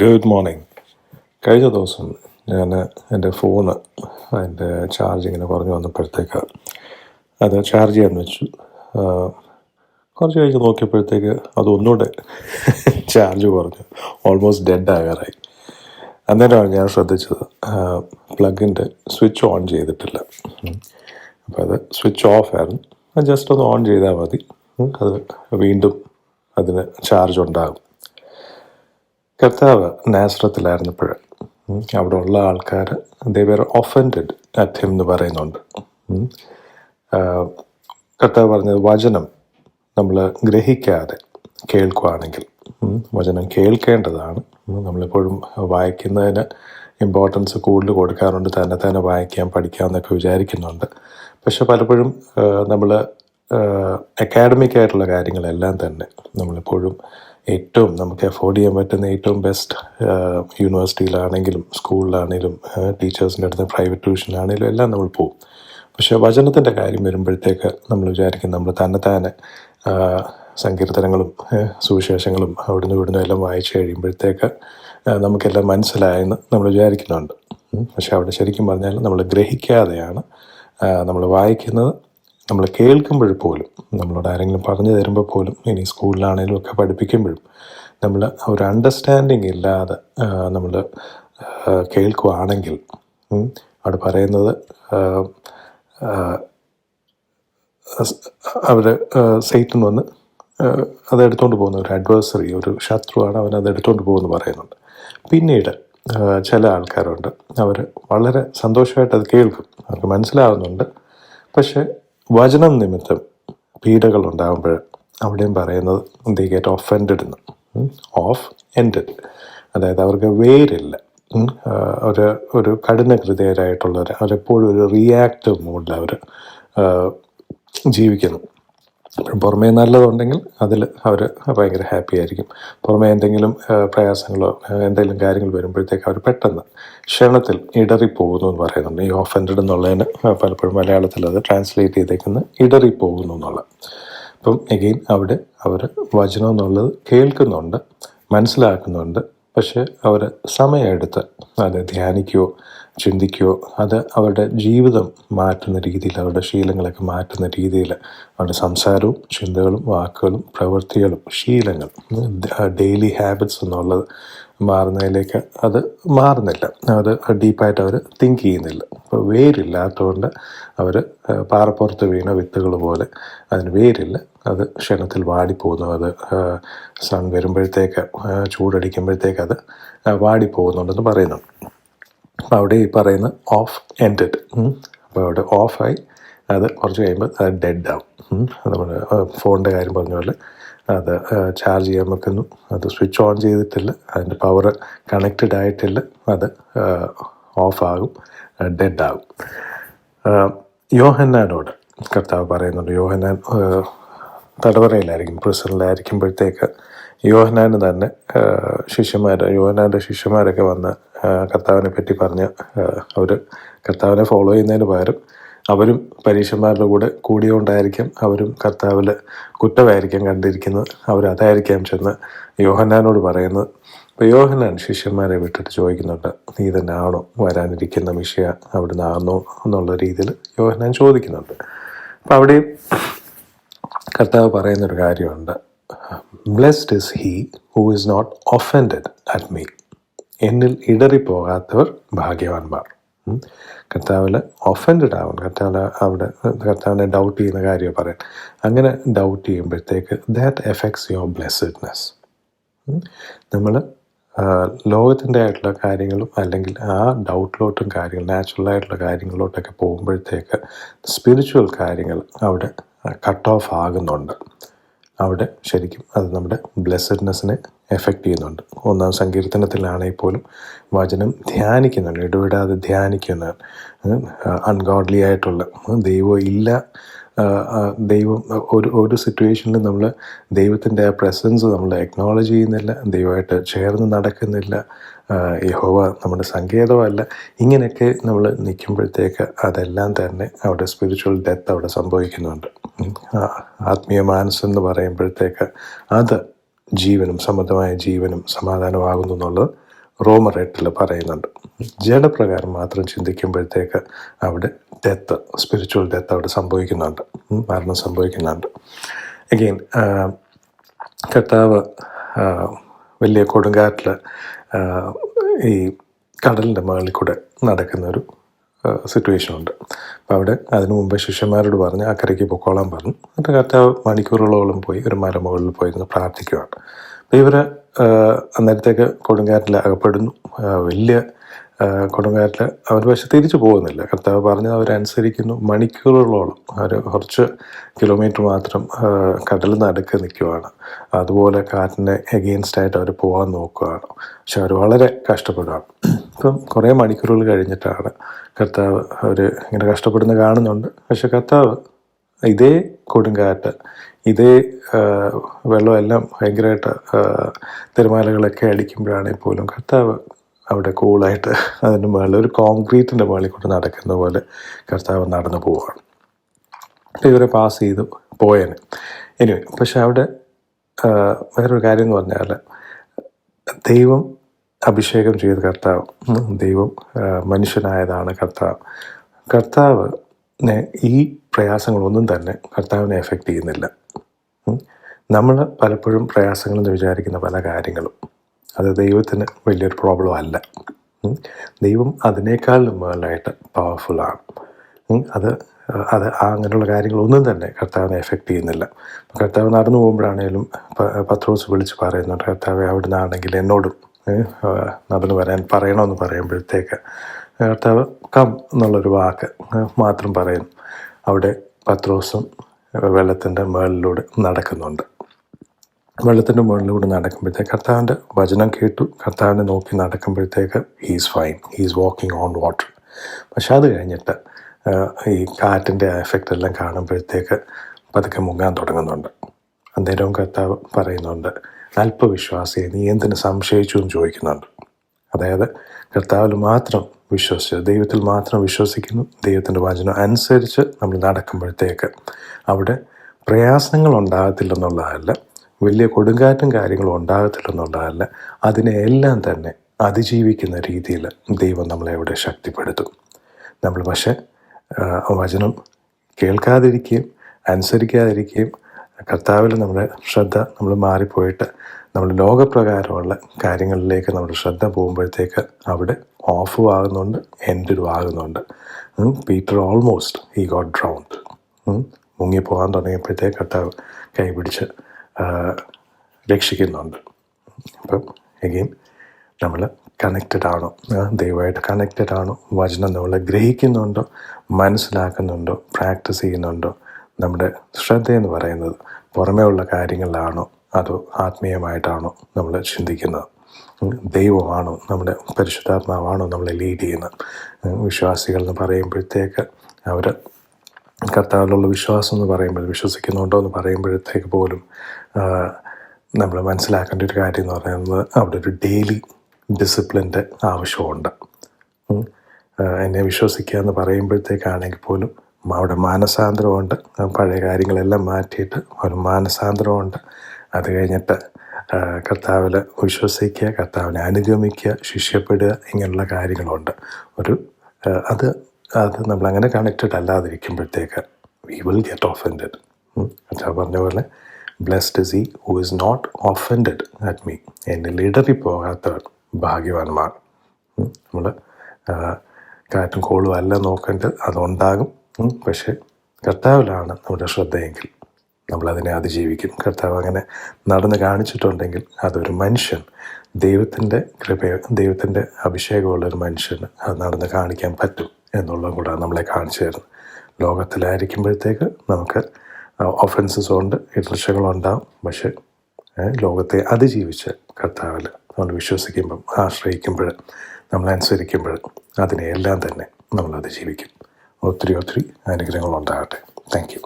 Good morning കഴിഞ്ഞ ദിവസം ഞാൻ എന്റെ ഫോണ് അതിന്റെ ചാർജ് ഇങ്ങനെ കുറഞ്ഞു വന്നപ്പോഴത്തേക്ക് അത് ചാർജ് ചെയ്യാൻ വെച്ചു. കുറച്ച് കഴിഞ്ഞ് നോക്കിയപ്പോഴത്തേക്ക് അതൊന്നുകൂടെ ചാർജ് കുറഞ്ഞു. ഓൾമോസ്റ്റ് ഡെഡ് ആകാറായി. അന്നേരമാണ് ഞാൻ ശ്രദ്ധിച്ചത്. പ്ലഗിന്റെ സ്വിച്ച് ഓൺ ചെയ്തിട്ടില്ല. അപ്പോൾ അത് സ്വിച്ച് ഓഫ് ആയിരുന്നു. ജസ്റ്റ് ഒന്ന് ഓൺ ചെയ്താൽ മതി. അത് വീണ്ടും അതിന് ചാർജ് ഉണ്ടാകും. കർത്താവ് നാസ്രത്തിലായിരുന്നപ്പോൾ അവിടെ ഉള്ള ആൾക്കാർ ദേവർ ഒഫൻഡഡ് അറ്റ് ഹിം എന്ന് പറയുന്നുണ്ട്. കർത്താവ് പറഞ്ഞത് വചനം നമ്മൾ ഗ്രഹിക്കാതെ കേൾക്കുകയാണെങ്കിൽ വചനം കേൾക്കേണ്ടതാണ്. നമ്മളെപ്പോഴും വായിക്കുന്നതിന് ഇമ്പോർട്ടൻസ് കൂടുതൽ കൊടുക്കാറുണ്ട് തന്നെ തന്നെ വായിക്കാൻ പഠിക്കാമെന്നൊക്കെ വിചാരിക്കുന്നുണ്ട്. പക്ഷെ പലപ്പോഴും നമ്മൾ അക്കാഡമിക് ആയിട്ടുള്ള കാര്യങ്ങളെല്ലാം തന്നെ നമ്മളെപ്പോഴും ഏറ്റവും നമുക്ക് അഫോർഡ് ചെയ്യാൻ പറ്റുന്ന ഏറ്റവും ബെസ്റ്റ് യൂണിവേഴ്സിറ്റിയിലാണെങ്കിലും സ്കൂളിലാണെങ്കിലും ടീച്ചേഴ്സിന്റെ അടുത്ത് പ്രൈവറ്റ് ട്യൂഷനിലാണെങ്കിലും എല്ലാം നമ്മൾ പോകും പക്ഷേ വചനത്തിന്റെ കാര്യം വരുമ്പോഴത്തേക്ക് നമ്മൾ വിചാരിക്കും നമ്മൾ തന്നെ തന്നെ സങ്കീർത്തനങ്ങളും സുവിശേഷങ്ങളും അവിടുന്ന് ഇവിടുന്ന് എല്ലാം വായിച്ചു കഴിയുമ്പോഴത്തേക്ക് നമുക്കെല്ലാം മനസ്സിലായെന്ന് നമ്മൾ വിചാരിക്കുന്നുണ്ട്. പക്ഷെ അവിടെ ശരിക്കും പറഞ്ഞാൽ നമ്മൾ ഗ്രഹിക്കാതെയാണ് നമ്മൾ വായിക്കുന്നത്. നമ്മൾ കേൾക്കുമ്പോൾ പോലും നമ്മളോട് ആരെങ്കിലും പറഞ്ഞു തരുമ്പോൾ പോലും ഇനി സ്കൂളിലാണെങ്കിലും ഒക്കെ പഠിപ്പിക്കുമ്പോഴും നമ്മൾ ഒരു അണ്ടർസ്റ്റാൻഡിങ് ഇല്ലാതെ നമ്മൾ കേൾക്കുവാണെങ്കിൽ അവിടെ പറയുന്നത് അവർ സൈറ്റൻ വന്ന് അതെടുത്തുകൊണ്ട് പോകുന്ന ഒരു അഡ്വേഴ്സറി ഒരു ശത്രുവാണ് അവൻ അത് എടുത്തുകൊണ്ട് പോകുമെന്ന് പറയുന്നുണ്ട്. പിന്നീട് ചില ആൾക്കാരുണ്ട് അവർ വളരെ സന്തോഷമായിട്ട് അത് കേൾക്കും അവർക്ക് മനസ്സിലാവുന്നുണ്ട്. പക്ഷെ വചനം നിമിത്തം പീഡകൾ ഉണ്ടാകുമ്പോൾ അവിടെയും പറയുന്നത് ദി ഗെറ്റ് ഒഫൻഡഡ് എന്ന്. ഓഫ് എൻഡഡ് അതായത് അവർക്ക് വേരില്ല. ഒരു ഒരു കഠിന ഹൃദയരായിട്ടുള്ളവർ അവരെപ്പോഴും ഒരു റിയാക്റ്റീവ് മൂഡിൽ അവർ ജീവിക്കുന്നു. പുറമേ നല്ലതുണ്ടെങ്കിൽ അതിൽ അവർ ഭയങ്കര ഹാപ്പി ആയിരിക്കും. പുറമേ എന്തെങ്കിലും പ്രയാസങ്ങളോ എന്തെങ്കിലും കാര്യങ്ങൾ വരുമ്പോഴത്തേക്ക് അവർ പെട്ടെന്ന് ക്ഷണത്തിൽ ഇടറിപ്പോകുന്നു എന്ന് പറയുന്നുണ്ട്. ഈ ഓഫൻഡഡ് എന്നുള്ളതിന് പലപ്പോഴും മലയാളത്തിൽ അത് ട്രാൻസ്ലേറ്റ് ചെയ്തേക്കുന്ന ഇടറിപ്പോകുന്നു എന്നുള്ളത് അപ്പം എഗെയിൻ അവിടെ അവർ വചനം എന്നുള്ളത് കേൾക്കുന്നുണ്ട് മനസ്സിലാക്കുന്നുണ്ട്. പക്ഷേ അവർ സമയമെടുത്ത് അത് ധ്യാനിക്കുകയോ ചിന്തിക്കുകയോ അത് അവരുടെ ജീവിതം മാറ്റുന്ന രീതിയിൽ അവരുടെ ശീലങ്ങളൊക്കെ മാറ്റുന്ന രീതിയിൽ അവരുടെ സംസാരവും ചിന്തകളും വാക്കുകളും പ്രവൃത്തികളും ശീലങ്ങൾ ഡെയിലി ഹാബിറ്റ്സ് എന്നുള്ളത് മാറുന്നതിലേക്ക് അത് മാറുന്നില്ല. അത് ഡീപ്പായിട്ട് അവർ തിങ്ക് ചെയ്യുന്നില്ല. അപ്പോൾ വേരില്ലാത്തതുകൊണ്ട് അവർ പാറപ്പുറത്ത് വീണ വിത്തുകൾ പോലെ അതിന് വേരില്ല. അത് ക്ഷണത്തിൽ വാടിപ്പോകുന്നു. അത് സൺ വരുമ്പോഴത്തേക്ക് ചൂടടിക്കുമ്പോഴത്തേക്ക് അത് വാടിപ്പോകുന്നുണ്ടെന്ന് പറയുന്നു അപ്പോൾ അവിടെ ഈ പറയുന്ന ഓഫ് എൻഡഡ് അപ്പോൾ അവിടെ ഓഫായി അത് കുറച്ച് കഴിയുമ്പോൾ അത് ഡെഡ് ആവും. നമ്മൾ ഫോണിന്റെ കാര്യം പറഞ്ഞ പോലെ അത് ചാർജ് ചെയ്യാൻ വെക്കുന്നു. അത് സ്വിച്ച് ഓൺ ചെയ്തിട്ടില്ല. അതിന്റെ പവർ കണക്റ്റഡ് ആയിട്ടില്ല. അത് ഓഫാകും ഡെഡ് ആകും. യോഹന്നാനോട് കർത്താവ് പറയുന്നുണ്ട്. യോഹന്നാൻ തടവറയിലായിരിക്കും പ്രിസണിലായിരിക്കുമ്പോഴത്തേക്ക് യോഹനാന് തന്നെ ശിഷ്യന്മാർ യോഹനാന്റെ ശിഷ്യന്മാരൊക്കെ വന്ന് കർത്താവിനെ പറ്റി പറഞ്ഞ് അവർ കർത്താവിനെ ഫോളോ ചെയ്യുന്നതിന് പകരം അവരും പരീക്ഷന്മാരുടെ കൂടെ കൂടിയോണ്ടായിരിക്കാം അവരും കർത്താവിൽ കുറ്റമായിരിക്കാം കണ്ടിരിക്കുന്നത്. അവരതായിരിക്കാം ചെന്ന് യോഹന്നാനോട് പറയുന്നത്. അപ്പോൾ യോഹന്നാൻ ശിഷ്യന്മാരെ വിട്ടിട്ട് ചോദിക്കുന്നുണ്ട് നീ തന്നെ ആണോ വരാനിരിക്കുന്ന മിഷ്യ അവിടുന്ന് ആണോ എന്നുള്ള രീതിയിൽ യോഹന്നാൻ ചോദിക്കുന്നുണ്ട്. അപ്പോൾ അവിടെയും കർത്താവ് പറയുന്നൊരു കാര്യമുണ്ട്. Blessed is he who is not offended at me എന്നിൽ ഇടറിപ്പോകാത്തവർ ഭാഗ്യവാന്മാർ. കർത്താവിൽ ഒഫൻഡഡ് ആവും. കർത്താവിൽ അവിടെ കർത്താവിനെ ഡൗട്ട് ചെയ്യുന്ന കാര്യം പറയാം അങ്ങനെ ഡൗട്ട് ചെയ്യുമ്പോഴത്തേക്ക് ദാറ്റ് എഫക്ട്സ് യുവർ ബ്ലെസ്ഡ്നെസ് നമ്മൾ ലോകത്തിന്റെ ആയിട്ടുള്ള കാര്യങ്ങളും അല്ലെങ്കിൽ ആ ഡൗട്ടിലോട്ടും കാര്യങ്ങൾ നാച്ചുറലായിട്ടുള്ള കാര്യങ്ങളിലോട്ടൊക്കെ പോകുമ്പോഴത്തേക്ക് സ്പിരിച്വൽ കാര്യങ്ങൾ അവിടെ കട്ട് ഓഫ് ആകുന്നുണ്ട്. അവിടെ ശരിക്കും അത് നമ്മുടെ ബ്ലെസ്സഡ്നെസ്സിനെ എഫക്റ്റ് ചെയ്യുന്നുണ്ട്. ഒന്നാം സങ്കീർത്തനത്തിലാണെങ്കിൽ പോലും വചനം ധ്യാനിക്കുന്നുണ്ട്. ഇടവിടാതെ ധ്യാനിക്കുന്നതാണ് അൺഗോഡ്ലി ആയിട്ടുള്ള ദൈവം ഇല്ല ദൈവം ഒരു ഒരു സിറ്റുവേഷനിൽ നമ്മൾ ദൈവത്തിന്റെ ആ പ്രസൻസ് നമ്മൾ എക്നോളജ് ചെയ്യുന്നില്ല ദൈവമായിട്ട് ചേർന്ന് നടക്കുന്നില്ല യഹോവ നമ്മുടെ സങ്കേതമല്ല. ഇങ്ങനെയൊക്കെ നമ്മൾ നിൽക്കുമ്പോഴത്തേക്ക് അതെല്ലാം തന്നെ അവിടെ സ്പിരിച്വൽ ഡെത്ത് അവിടെ സംഭവിക്കുന്നുണ്ട്. ആത്മീയ മനസ്സെന്ന് എന്ന് പറയുമ്പോഴത്തേക്ക് അത് ജീവനും സമൃദ്ധമായ ജീവനും സമാധാനമാകുന്നു എന്നുള്ളത് റോമർ എട്ടിൽ പറയുന്നുണ്ട്. ജഡപ്രകാരം മാത്രം ചിന്തിക്കുമ്പോഴത്തേക്ക് അവിടെ ഡെത്ത് സ്പിരിച്വൽ ഡെത്ത് അവിടെ സംഭവിക്കുന്നുണ്ട്. മരണം സംഭവിക്കുന്നുണ്ട്. അഗെയിൻ കർത്താവ് വലിയ കൊടുങ്കാറ്റിൽ ഈ കടലിന്റെ മുകളിൽ കൂടെ നടക്കുന്നൊരു സിറ്റുവേഷൻ ഉണ്ട്. അപ്പോൾ അവിടെ അതിനു മുമ്പ് ശിഷ്യന്മാരോട് പറഞ്ഞ് അക്കരയ്ക്ക് പൊക്കോളാൻ പറഞ്ഞു. എന്നിട്ട് കറക്റ്റ് മണിക്കൂറുകളോളം പോയി ഒരു മലമുകളിൽ പോയിരുന്ന് പ്രാർത്ഥിക്കുകയാണ് അപ്പോൾ ഇവർ അന്നേരത്തേക്ക് കൊടുങ്കാറ്റിൽ അകപ്പെടുന്നു. വലിയ കൊടുങ്കാറ്റിൽ അവർ പക്ഷെ തിരിച്ചു പോകുന്നില്ല. കർത്താവ് പറഞ്ഞത് അവരനുസരിക്കുന്നു മണിക്കൂറുകളോളം. അവർ കുറച്ച് കിലോമീറ്റർ മാത്രം കടൽ നടുക്ക് നിൽക്കുവാണ്. അതുപോലെ കാറ്റിനെ എഗെയിൻസ്റ്റായിട്ട് അവർ പോകാൻ നോക്കുകയാണ് പക്ഷെ അവർ വളരെ കഷ്ടപ്പെടുകയാണ് ഇപ്പം കുറേ മണിക്കൂറുകൾ കഴിഞ്ഞിട്ടാണ് കർത്താവ് അവർ ഇങ്ങനെ കഷ്ടപ്പെടുന്ന കാണുന്നുണ്ട്. പക്ഷെ കർത്താവ് ഇതേ കൊടുങ്കാറ്റ് ഇതേ വെള്ളമെല്ലാം ഭയങ്കരമായിട്ട് തിരമാലകളൊക്കെ അടിക്കുമ്പോഴാണെങ്കിൽ പോലും കർത്താവ് അവിടെ കൂളായിട്ട് അതിന്റെ മുകളിൽ ഒരു കോൺക്രീറ്റിന്റെ മുകളിൽ കൂടെ നടക്കുന്ന പോലെ കർത്താവ് നടന്നു പോവുകയാണ് ഇവരെ പാസ് ചെയ്തു പോയേനെ. ഇനി പക്ഷെ അവിടെ വേറൊരു കാര്യം എന്ന് പറഞ്ഞാൽ ദൈവം അഭിഷേകം ചെയ്ത കർത്താവ് ദൈവം മനുഷ്യനായതാണ് കർത്താവ്. കർത്താവ് ഈ പ്രയാസങ്ങളൊന്നും തന്നെ കർത്താവിനെ എഫക്റ്റ് ചെയ്യുന്നില്ല. നമ്മൾ പലപ്പോഴും പ്രയാസങ്ങളെന്ന് വിചാരിക്കുന്ന പല കാര്യങ്ങളും. അത് ദൈവത്തിന് വലിയൊരു പ്രോബ്ലം അല്ല. ദൈവം അതിനേക്കാൾ മുകളിലായിട്ട് പവർഫുള്ളാണ്. അത് അത് അങ്ങനെയുള്ള കാര്യങ്ങളൊന്നും തന്നെ കർത്താവിനെ എഫക്റ്റ് ചെയ്യുന്നില്ല. കർത്താവ് നടന്നു പോകുമ്പോഴാണേലും പത്ത് ദിവസം വിളിച്ച് പറയുന്നുണ്ട് കർത്താവ് അവിടെ നിന്നാണെങ്കിൽ എന്നോടും നടന്നു വരാൻ പറയണമെന്ന് പറയുമ്പോഴത്തേക്ക് കർത്താവ് കം എന്നുള്ളൊരു വാക്ക് മാത്രം പറയുന്നു. അവിടെ പത്രോസും വെള്ളത്തിന്റെ മുകളിലൂടെ നടക്കുന്നുണ്ട്. വെള്ളത്തിന്റെ മുകളിലൂടെ നടക്കുമ്പോഴത്തേക്ക് കർത്താവിന്റെ വചനം കേട്ടു. കർത്താവിനെ നോക്കി നടക്കുമ്പോഴത്തേക്ക് he's fine he's walking on water പക്ഷെ അത് കഴിഞ്ഞിട്ട് ഈ കാറ്റിന്റെ എഫക്റ്റ് എല്ലാം കാണുമ്പോഴത്തേക്ക് പതുക്കെ മുങ്ങാൻ തുടങ്ങുന്നുണ്ട്. അന്നേരവും കർത്താവ് പറയുന്നുണ്ട് അല്പവിശ്വാസിയെ നീ എന്തിനു സംശയിച്ചു എന്ന് ചോദിക്കുന്നുണ്ട്? അതായത് കർത്താവിൽ മാത്രം വിശ്വസിച്ച് ദൈവത്തിൽ മാത്രം വിശ്വസിക്കുന്നു. ദൈവത്തിന്റെ വചനം അനുസരിച്ച് നമ്മൾ നടക്കുമ്പോഴത്തേക്ക് അവിടെ പ്രയാസങ്ങൾ ഉണ്ടാകത്തില്ലെന്നുള്ളതല്ല വലിയ കൊടുങ്കാറ്റും കാര്യങ്ങളും ഉണ്ടാകത്തില്ലെന്നുള്ളതല്ല അതിനെ എല്ലാം തന്നെ അതിജീവിക്കുന്ന രീതിയിൽ ദൈവം നമ്മളെ അവിടെ ശക്തിപ്പെടുത്തും. നമ്മൾ പക്ഷേ വചനം കേൾക്കാതിരിക്കുകയും അനുസരിക്കാതിരിക്കുകയും കർത്താവിൽ നമ്മുടെ ശ്രദ്ധ നമ്മൾ മാറിപ്പോയിട്ട് നമ്മൾ ലോകപ്രകാരമുള്ള കാര്യങ്ങളിലേക്ക് നമ്മുടെ ശ്രദ്ധ പോകുമ്പോഴത്തേക്ക് അവിടെ ഓഫും ആകുന്നുണ്ട് എൻഡും ആകുന്നുണ്ട് Peter almost he got drowned മുങ്ങിപ്പോകാൻ തുടങ്ങിയപ്പോഴത്തേക്ക് കർത്താവ് കൈപിടിച്ച് രക്ഷിക്കുന്നുണ്ട്. അപ്പം എഗെയിൻ നമ്മൾ കണക്റ്റഡ് ആണോ ദൈവമായിട്ട് കണക്റ്റഡ് ആണോ വചനം നമ്മൾ ഗ്രഹിക്കുന്നുണ്ടോ? മനസ്സിലാക്കുന്നുണ്ടോ? പ്രാക്ടീസ് ചെയ്യുന്നുണ്ടോ? നമ്മുടെ ശ്രദ്ധയെന്ന് പറയുന്നത് പുറമേ ഉള്ള കാര്യങ്ങളിലാണോ? അതോ ആത്മീയമായിട്ടാണോ നമ്മൾ ചിന്തിക്കുന്നത്? ദൈവമാണോ? നമ്മുടെ പരിശുദ്ധാത്മാവാണോ നമ്മളെ ലീഡ് ചെയ്യുന്നത്? വിശ്വാസികൾ എന്ന് പറയുമ്പോഴത്തേക്ക് അവർ കർത്താവിലുള്ള വിശ്വാസം എന്ന് പറയുമ്പോൾ വിശ്വസിക്കുന്നുണ്ടോ എന്ന് പറയുമ്പോഴത്തേക്ക് പോലും നമ്മൾ മനസ്സിലാക്കേണ്ട ഒരു കാര്യം എന്ന് പറയുന്നത് അവിടെ ഒരു ഡെയിലി ഡിസിപ്ലിന്റെ ആവശ്യമുണ്ട്. എന്നെ വിശ്വസിക്കുക എന്ന് പറയുമ്പോഴത്തേക്കാണെങ്കിൽ പോലും അവിടെ മാനസാന്തരമുണ്ട്. പഴയ കാര്യങ്ങളെല്ലാം മാറ്റിയിട്ട് ഒരു മാനസാന്തരമുണ്ട്. അത് കഴിഞ്ഞിട്ട് കർത്താവിൽ വിശ്വസിക്കുക കർത്താവിനെ അനുഗമിക്കുക ശിഷ്യപ്പെടുക ഇങ്ങനെയുള്ള കാര്യങ്ങളുണ്ട്. ഒരു അത് അത് നമ്മളങ്ങനെ കണക്റ്റഡ് അല്ലാതിരിക്കുമ്പോഴത്തേക്ക് വി വിൽ ഗെറ്റ് ഓഫൻഡഡ് അച്ഛാ പറഞ്ഞ പോലെ blessed is he who is not offended at me എന്നിൽ ഇടറി പോകാത്തവൻ ഭാഗ്യവാന്മാർ നമ്മൾ കാറ്റും കോളും അല്ല നോക്കേണ്ടത് അതുണ്ടാകും. പക്ഷേ കർത്താവിലാണ് നമ്മുടെ ശ്രദ്ധയെങ്കിൽ നമ്മളതിനെ അതിജീവിക്കും. കർത്താവ് അങ്ങനെ നടന്ന് കാണിച്ചിട്ടുണ്ടെങ്കിൽ അതൊരു മനുഷ്യൻ ദൈവത്തിന്റെ കൃപ ദൈവത്തിന്റെ അഭിഷേകമുള്ളൊരു മനുഷ്യന് അത് നടന്ന് കാണിക്കാൻ പറ്റും. എന്നുള്ളതും കൂടെ നമ്മളെ കാണിച്ചു തരുന്നത് ലോകത്തിലായിരിക്കുമ്പോഴത്തേക്ക് നമുക്ക് ഒഫൻസസ് ഉണ്ട് ഇടർച്ചകളുണ്ടാവും പക്ഷേ ലോകത്തെ അതിജീവിച്ച് കർത്താവിൽ നമ്മൾ വിശ്വസിക്കുമ്പം ആശ്രയിക്കുമ്പോൾ നമ്മൾ അനുസരിക്കുമ്പോൾ അതിനെയെല്ലാം തന്നെ നമ്മൾ അതിജീവിക്കും. ഒത്തിരി ഒത്തിരി അനുഗ്രഹങ്ങളുണ്ടാകട്ടെ. Thank you